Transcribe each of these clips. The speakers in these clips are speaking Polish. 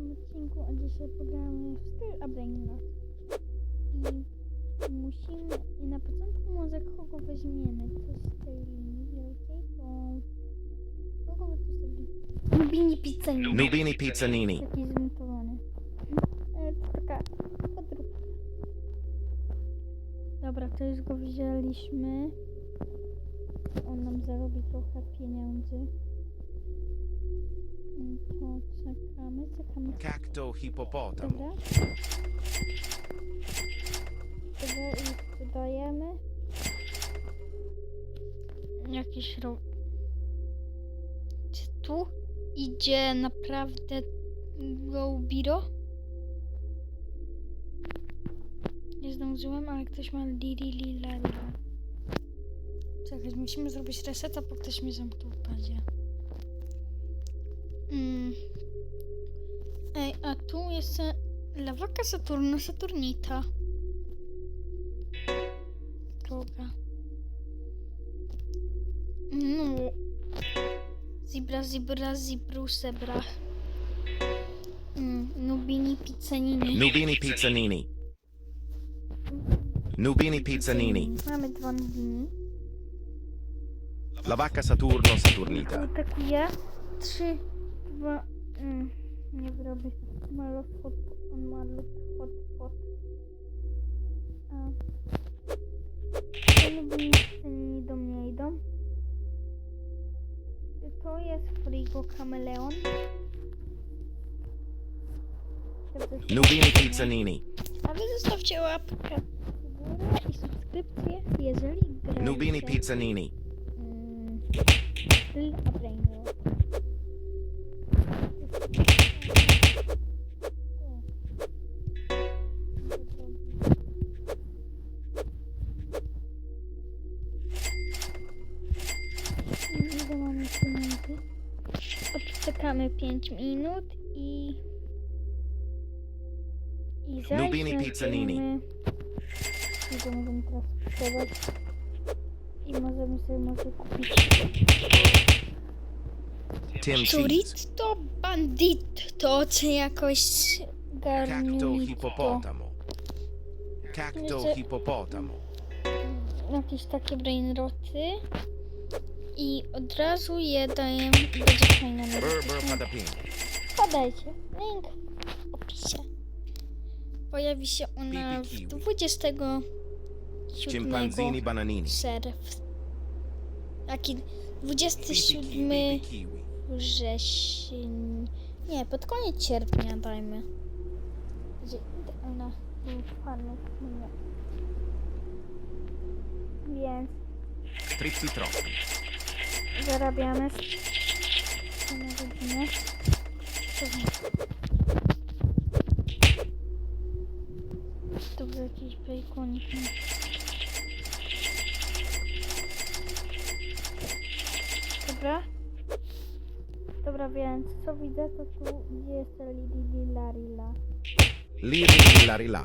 tym odcinku, a dzisiaj pogramy w styl Abrainrod. I musimy, i na początku może kogo weźmiemy, to z tej linii wielkiej, to kogo by tu sobie... Nubini Pizzanini. Nubini Pizzanini. Taki zmutowany. E, to taka podróbka. Dobra, to już go wzięliśmy. On nam zarobi trochę pieniędzy. Cacto hippopotamo. Dobra. Dobra, dodajemy. Jakiś ro... Czy tu idzie naprawdę Goubiro? Nie zdążyłem, ale ktoś ma Lili Lila. Czekaj, musimy zrobić reseta, bo ktoś mnie zamknął w bazie. Mm. Ej, a tu jest lawaka Saturna Saturnita. Droga. No. Zibra, zibra, zibru, zebra. Mm, Nubini Pizzanini. Nubini Pizzanini. Nubini Pizzanini. Mamy dwa Nubini. La vacca Saturno Saturnita. Atakuje. Trzy, dwa, mm, nie wyrobię. Malot, hot, on malot, hot, hot. A. To lubi nic do mnie idą. To jest Frigo Kameleon. Nubini Pizzanini. A wy zostawcie łapkę i subskrypcję, jeżeli gracie. Nubini Pizzanini. Mm, Odczekamy 5 minut i... I Nubini Pizzanini. to możemy teraz sprzedać. I możemy sobie może kupić Tim. Churito bandito, czy jakoś garnito. hippopotamo. Cacto hippopotamo. Jakieś takie brainroty. I od razu je daję. Będzie fajna. Podajcie. Link w opisie. Pojawi się ona w Pipi kiwi. 27 Chimpanzini bananini. czerwca. Taki Pipi 27 kiwi kiwi. wrzesień. Nie, pod koniec sierpnia dajmy. Gdzie idealna farmy mnie. Więc Trippi troppi. Zarabiamy na godzinę. Tu był jakiś bejkonik. Dobra. Dobra, więc co widzę, to tu gdzie jest Lili Larila. Liri lilla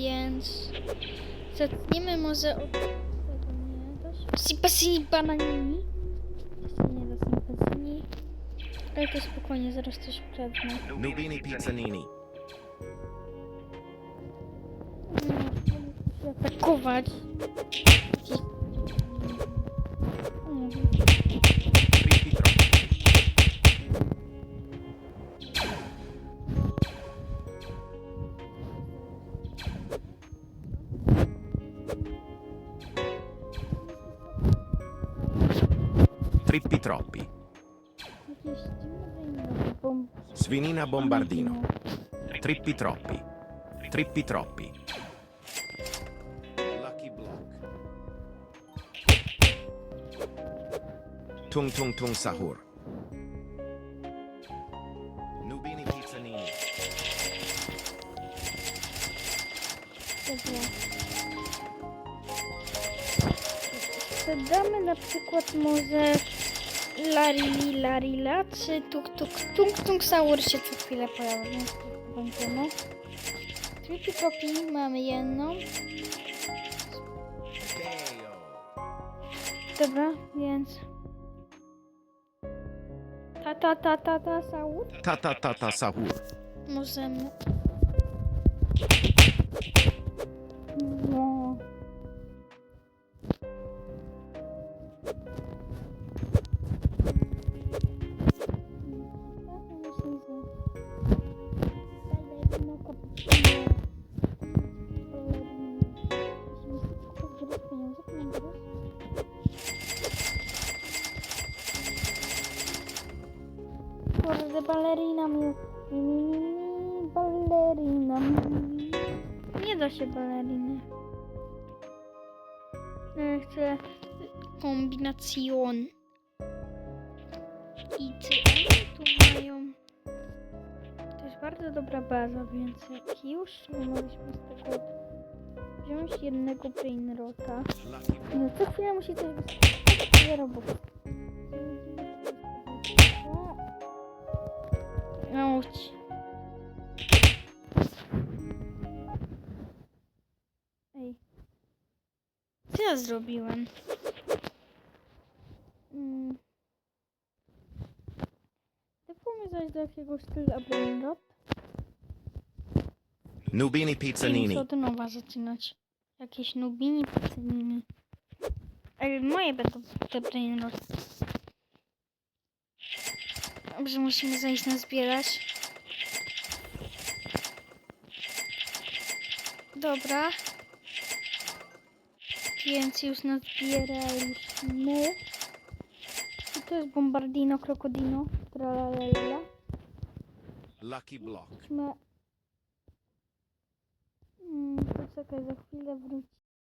Więc zacznijmy może od tego nie. Sipasini bananini. Nie da sipasini. Ale to spokojnie, zaraz coś ukradnę. Nubini Pizzanini. Nie, atakować. Trippi troppi. Svinina bombardino. Trippi troppi. Trippi troppi. Lucky block. Tung tung tung sahur. Nubini pizzanini. To damy na przykład Larili Larila, czy Tuk Tuk Tung Tung Saur się co chwilę pojawia, więc tak będziemy. Trippy Poppy mamy jedną. Dobra, więc... Ta ta ta ta ta Saur. Ta ta ta ta Sahur. Możemy. No. Kurde, balerina mi... Balerina. Nie da się baleriny. Ja chcę kombinacjon. I czy oni tu mają... To jest bardzo dobra baza, więc jak już nie mogliśmy z tego wziąć jednego brainrota. No co chwilę musi coś być. Auć. Ej. Co ja zrobiłem? Mm. Typujmy zaś do jakiegoś stylu Brainrot. Nubini I muszę Pizzanini. od nowa zaczynać. Jakieś nubini, pizzanini. Ale moje będą te brainrot. Dobrze, musimy zajść na zbierać. Dobra. Więc już nazbieraliśmy. I to jest bombardino, krokodino. Tralalala. Lucky Block. Chodźmy. Mm, poczekaj, za chwilę wróci.